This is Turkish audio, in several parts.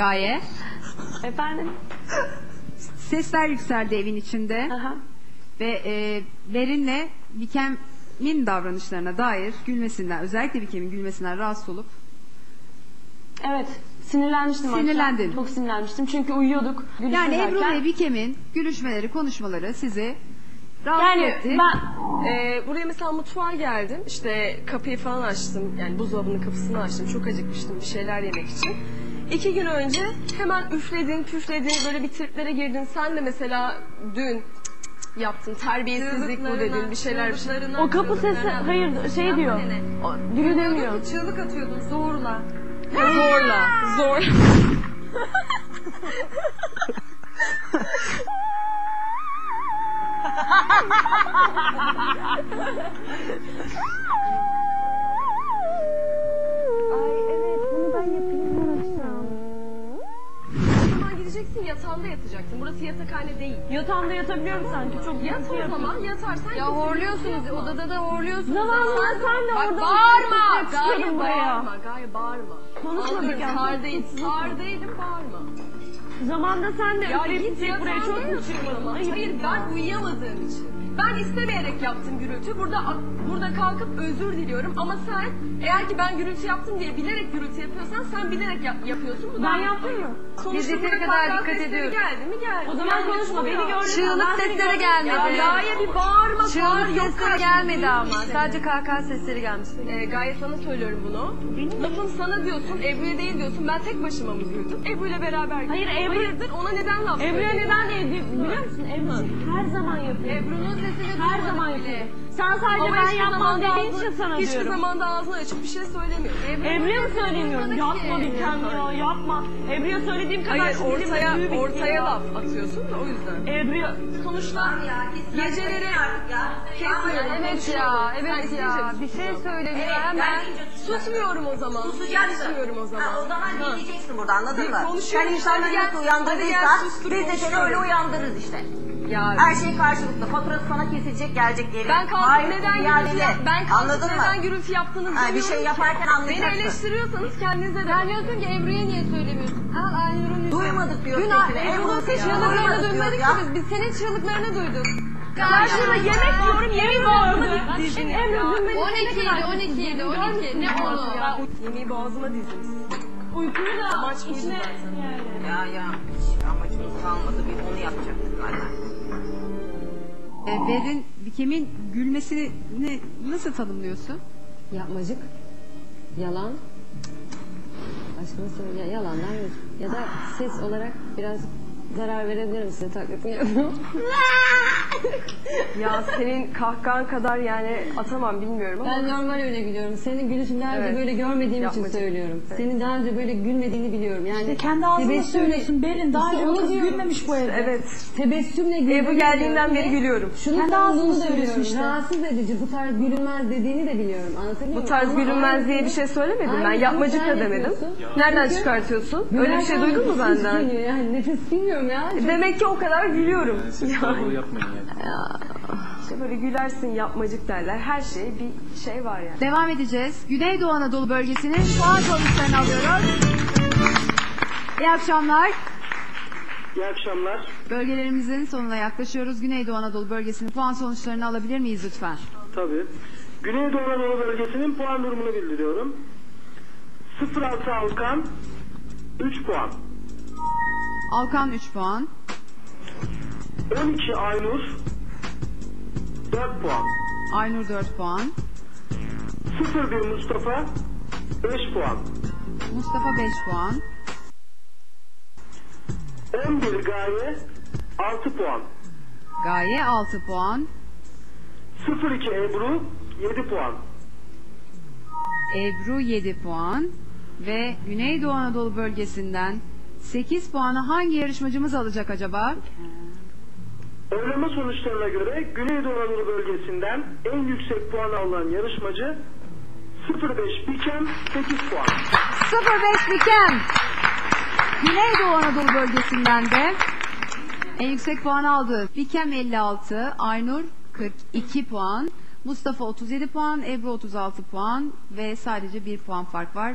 Gaye. Efendim? Sesler yükseldi evin içinde Aha. ve e, Berin'le Bikem'in davranışlarına dair gülmesinden, özellikle Bikem'in gülmesinden rahatsız olup Evet. Sinirlenmiştim akşam. Sinirlendin. Çok sinirlenmiştim çünkü uyuyorduk. yani Ebru ve Bikem'in gülüşmeleri, konuşmaları sizi rahatsız Yani etti. ben Ee, buraya mesela mutfağa geldim. İşte kapıyı falan açtım. Yani buzdolabının kapısını açtım. Çok acıkmıştım bir şeyler yemek için. İki gün önce hemen üfledin, püfledin, böyle bir triplere girdin. Sen de mesela dün yaptın. Terbiyesizlik bu dedin. Bir şeyler bir şeyler. o kapı sesi hayır şey diyor. O, Gülü demiyor. Çığlık atıyordun zorla. Zorla. Zor. yatakhane değil. Yatağımda yatabiliyorum sanki çok Yat o zaman yatarsan Ya horluyorsunuz odada da horluyorsunuz. Zamanında sen de Bak orada bağırma. çıkıyordun Gaye buraya. bağırma. Gaye bağırma. Konuşmadık yani. Sardayım. Sardaydım bağırma. Zamanda sen de Ya üfleyip git buraya yatağında çok mu yat o çıkmadın? zaman. Ayıp. Hayır ben uyuyamadığım için. Ben istemeyerek yaptım gürültü. Burada burada kalkıp özür diliyorum ama sen eğer ki ben gürültü yaptım diye bilerek gürültü yapıyorsan sen bilerek yap- yapıyorsun. Bu Ben yaptım mı? Biz yeteri kadar dikkat ediyoruz. Geldi mi geldi. O zaman Geldi, konuşma beni ya. gördün. Çığlık sesleri gelmedi. Ya Gaye bir bağırma. Çığlık sesleri gelmedi değil ama. işte. Sadece kahkaha sesleri gelmişti. Ee, Gaye sana söylüyorum bunu. Lafın sana diyorsun, Ebru'ya değil diyorsun. Ben tek başıma mı güldüm? Ebru'yla beraber güldüm. Hayır, Ebru- Hayırdır ona neden laf Ebru'ya neden diye biliyor musun? Ebru her zaman yapıyor. Ebru'nun sesini her zaman yapıyor. Sen sadece Ama ben hiçbir yapmam dediğin için sana Hiçbir diyorum. zaman da ağzına açıp bir şey söylemiyor. Ebru'ya mı söylemiyorum? Yapma Bikem ya yapma. Ebru'ya söylediğim kadar Hayır şimdi ortaya ortaya ya. laf atıyorsun da o yüzden. Ebru'ya Sonuçta geceleri kesmiyorum. Evet ya, Sen evet ya. Bir şey söylemiyor Evet, hemen. ben- Susmuyorum o zaman. Susacaksın. Susmuyorum o zaman. Ha, o zaman Ha. dinleyeceksin burada anladın mı? konuşuyorum Sen insanları nasıl sustur, biz de seni öyle uyandırırız işte. Ya Her şey karşılıklı. Faturası sana kesilecek gelecek geri. ben kalkıp Hayır, neden gürültü yap ben kalkıp Anladın neden mı? gürültü yaptığınızı Ha, bir demiyorum şey ki. yaparken Beni anlayacaksın. eleştiriyorsanız kendinize de. Sen diyorsun ki Ebru'ya niye söylemiyorsun? Ha Aynur'un yüzü. Duymadık diyor Dün sesini. Ebru'nun Ebru'nun sesini çığlıklarını duymadık diyor ya. ki biz. Biz senin çığlıklarını duyduk. ben şurada yemek yiyorum yemek boğazıma Ebru ya. dün beni 12 idi 12 idi 12. Ne onu? Yemeği boğazıma dizdiniz. Uykuyu da Amaç buydu içine zaten. yani. Ya ya. Hiç amacımız kalmadı. Bir onu yapacaktık zaten. E, Berin, Bikem'in gülmesini nasıl tanımlıyorsun? Yapmacık, yalan, başka nasıl ya, yalandan yüz. Ya da ses olarak biraz zarar verebilirim size taklitini yapıyorum. Ya senin kahkahan kadar yani atamam bilmiyorum ama. ben normal öyle gülüyorum. Senin gülüşünü daha önce Evet. böyle görmediğim Yapmacık. için söylüyorum. Senin daha önce böyle gülmediğini biliyorum. Yani İşte kendi ağzınla tebessümle- söylüyorsun Berin. Daha İşte önce o onu kız diyorum. gülmemiş bu evde. Evet. Tebessümle güldüğünü Ebru geldiğinden biliyorum beri ve gülüyorum. Şunu Kendi da söylüyorsun biliyorum. işte. Rahatsız edici bu tarz gülünmez dediğini de biliyorum. Anlatabiliyor Bu muyum? tarz Ama gülünmez diye bir şey söylemedim ben. aynısını Yapmacık sen da demedim. yapıyorsun. Nereden Çünkü çıkartıyorsun? Öyle bir şey gülerken duydun mu nefes benden? geliyor Yani nefes bilmiyorum ya. Demek ki o kadar gülüyorum. Doğru yapmayın yani. İşte böyle gülersin yapmacık derler. Her şey bir şey var yani. Devam edeceğiz. Güneydoğu Anadolu bölgesinin puan sonuçlarını alıyoruz. İyi akşamlar. İyi akşamlar. Bölgelerimizin sonuna yaklaşıyoruz. Güneydoğu Anadolu bölgesinin puan sonuçlarını alabilir miyiz lütfen? Tabii. Güneydoğu Anadolu bölgesinin puan durumunu bildiriyorum. 06 Alkan 3 puan. Alkan 3 puan. 12 Aynur 4 puan. Aynur 4 puan. 01 Mustafa 5 puan. Mustafa 5 puan. 11 Gaye 6 puan. Gaye 6 puan. 02 Ebru 7 puan. Ebru 7 puan. Ve Güneydoğu Anadolu bölgesinden 8 puanı hangi yarışmacımız alacak acaba? Oylama sonuçlarına göre Güneydoğu Anadolu bölgesinden en yüksek puan alan yarışmacı 05 Bikem 8 puan. 05 Bikem. Güneydoğu Anadolu bölgesinden de en yüksek puan aldı. Bikem 56, Aynur 42 puan, Mustafa 37 puan, Ebru 36 puan ve sadece bir puan fark var.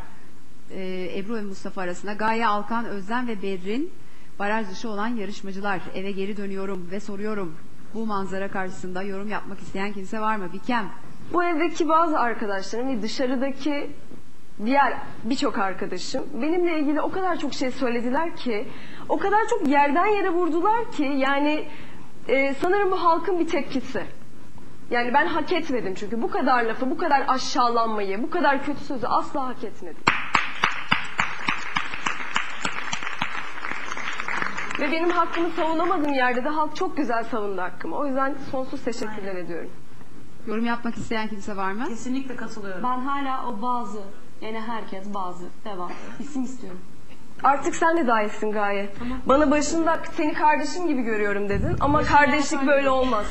e, Ebru ve Mustafa arasında Gaye Alkan, Özlem ve Berrin baraj dışı olan yarışmacılar. Eve geri dönüyorum ve soruyorum. Bu manzara karşısında yorum yapmak isteyen kimse var mı? Bikem. Bu evdeki bazı arkadaşlarım ve dışarıdaki diğer birçok arkadaşım benimle ilgili o kadar çok şey söylediler ki, o kadar çok yerden yere vurdular ki yani e, sanırım bu halkın bir tepkisi. Yani ben hak etmedim çünkü bu kadar lafı, bu kadar aşağılanmayı, bu kadar kötü sözü asla hak etmedim. Ve benim hakkımı savunamadığım yerde de halk çok güzel savundu hakkımı. O yüzden sonsuz teşekkürler ediyorum. Yorum yapmak isteyen kimse var mı? Kesinlikle katılıyorum. Ben hala o bazı, yani herkes bazı, devam. İsim istiyorum. Artık sen de dahilsin Gaye. Bana başında seni kardeşim gibi görüyorum dedin ama kardeşlik böyle olmaz.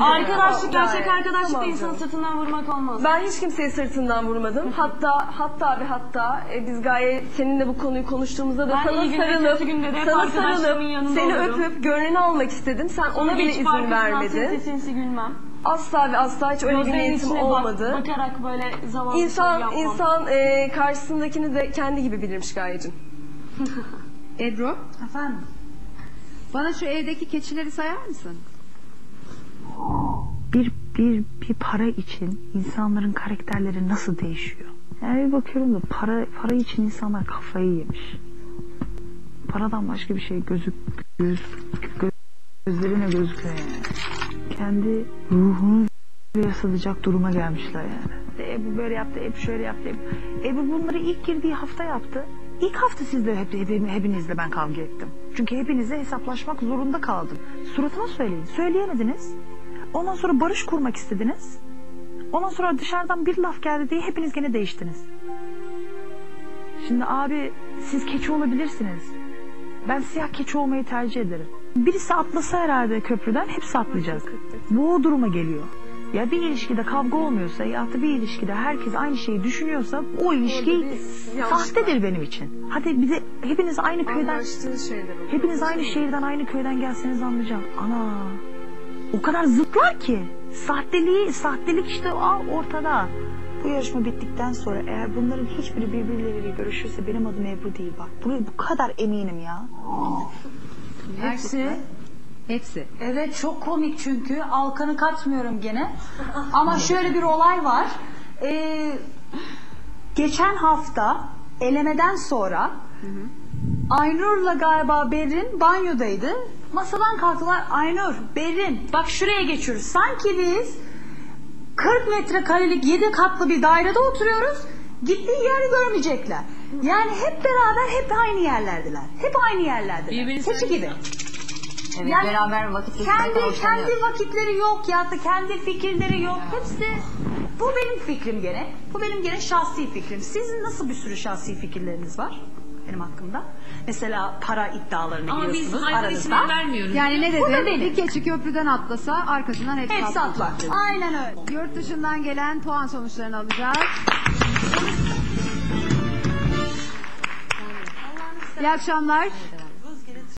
Arkadaşlık, gerçek Gaye. arkadaşlık Tamam insanın canım. sırtından vurmak olmaz. Ben hiç kimseyi sırtından vurmadım. Hatta hatta ve hatta e, biz Gaye seninle bu konuyu konuştuğumuzda da Ben sana iyi günde, sarılıp kötü günde de hep sana arkadaşlarımın sarılıp yanında seni olurum. öpüp gönlünü almak istedim. Sen ona bile Hiç izin vermedin. Sinsi gülmem. Asla ve asla hiç öyle bir Gözlerinin niyetim içine bak- olmadı. bakarak böyle zavallı şey İnsan yapmam. insan e, karşısındakini de kendi gibi bilirmiş Gaye'cim. Ebru, Efendim? bana şu evdeki keçileri sayar mısın? Bir, bir, bir para için insanların karakterleri nasıl değişiyor? Yani bir bakıyorum da para, para için insanlar kafayı yemiş. Paradan başka bir şey gözük, göz, göz, gözlerine gözüküyor yani. Kendi ruhunu yasalayacak duruma gelmişler yani. Ebu böyle yaptı, Ebu şöyle yaptı. Ebu, Ebu bunları ilk girdiği hafta yaptı. İlk hafta sizle hep, hep, hepinizle ben kavga ettim. Çünkü hepinizle hesaplaşmak zorunda kaldım. Suratıma söyleyin. Söyleyemediniz. Ondan sonra barış kurmak istediniz. Ondan sonra dışarıdan bir laf geldi diye hepiniz gene değiştiniz. Şimdi abi siz keçi olabilirsiniz. Ben siyah keçi olmayı tercih ederim. Birisi atlasa herhalde köprüden hepsi atlayacak. Bu o duruma geliyor. Ya bir ilişkide kavga olmuyorsa ya da bir ilişkide herkes aynı şeyi düşünüyorsa o ilişki sahtedir benim için. Hadi bize hepiniz aynı köyden. Hepiniz aynı şehirden aynı köyden gelseniz anlayacağım. Ana o kadar zıtlar ki. Sahteliği, sahtelik işte al ortada. Bu yarışma bittikten sonra eğer bunların hiçbiri birbirleriyle görüşürse benim adım Ebru değil bak. Bu, bu kadar eminim ya. Hepsi. Hepsi. Evet çok komik çünkü. Alkan'ı katmıyorum gene. Ama şöyle bir olay var. Ee, geçen hafta elemeden sonra Aynur'la galiba Berrin banyodaydı. Masadan kalktılar. Aynur, Berrin bak şuraya geçiyoruz. Sanki biz 40 metrekarelik 7 katlı bir dairede oturuyoruz. Gittiği yeri görmeyecekler. Yani hep beraber hep aynı yerlerdiler. Hep aynı yerlerdiler. Keçi gibi. Evet Yani beraber vakit geçirmekten kendi hoşlanıyor. kendi vakitleri yok ya da kendi fikirleri yok. Hepsi bu benim fikrim gene. Bu benim gene şahsi fikrim. Sizin nasıl bir sürü şahsi fikirleriniz var benim hakkımda? Mesela para iddialarını Ama biz biliyorsunuz hayvan aranızda. isimleri vermiyoruz. Yani ne Bu da dedi? benim. Bir keçi köprüden atlasa arkasından hepsi, Hepsi atlar. Aynen öyle. Yurt dışından gelen puan sonuçlarını alacağız. İyi akşamlar.